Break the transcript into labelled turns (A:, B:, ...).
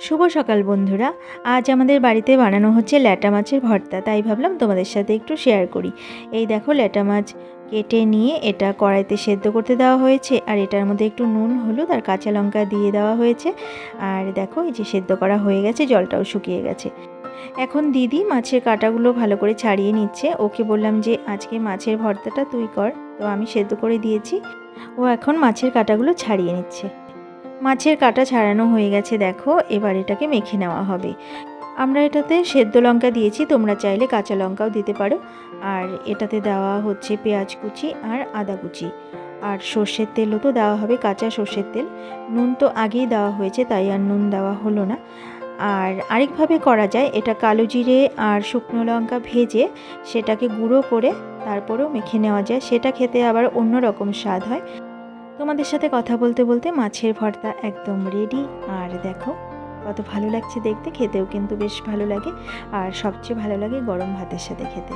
A: শুভ সকাল বন্ধুরা। আজ আমাদের বাড়িতে বানানো হচ্ছে ল্যাটা মাছের ভর্তা, তাই ভাবলাম তোমাদের সাথে একটু শেয়ার করি। এই দেখো ল্যাটা মাছ কেটে নিয়ে এটা কড়াইতে সেদ্ধ করতে দেওয়া হয়েছে, আর এটার মধ্যে একটু নুন, হলুদ আর কাঁচা লঙ্কা দিয়ে দেওয়া হয়েছে। আর দেখো এই যে সেদ্ধ করা হয়ে গেছে, জলটাও শুকিয়ে গেছে। এখন দিদি মাছের কাঁটাগুলো ভালো করে ছাড়িয়ে নিচ্ছে। ওকে বললাম যে, আজকে মাছের ভর্তাটা তুই কর। তো আমি সেদ্ধ করে দিয়েছি। ও এখন মাছের কাঁটাগুলো ছাড়িয়ে নিচ্ছে। মাছের কাঁটা ছাড়ানো হয়ে গেছে, দেখো। এবার এটাকে মেখে নেওয়া হবে। আমরা এটাতে সেদ্ধ লঙ্কা দিয়েছি, তোমরা চাইলে কাঁচা লঙ্কাও দিতে পারো। আর এটাতে দেওয়া হচ্ছে পেঁয়াজ কুচি আর আদা কুচি। আর সর্ষের তেলও তো দেওয়া হবে, কাঁচা সর্ষের তেল। নুন তো আগেই দেওয়া হয়েছে, তাই আর নুন দেওয়া হলো না। আর আরেকভাবে করা যায়, এটা কালো জিরে আর শুকনো লঙ্কা ভেজে সেটাকে গুঁড়ো করে তারপরেও মেখে নেওয়া যায়। সেটা খেতে আবার অন্য রকম স্বাদ হয়। তোমাদের সাথে কথা বলতে বলতে মাছের ভর্তা একদম রেডি আর দেখো, কত ভালো লাগছে দেখতে, খেতেও কিন্তু বেশ ভালো লাগে। আর সবচেয়ে ভালো লাগে গরম ভাতের সাথে খেতে।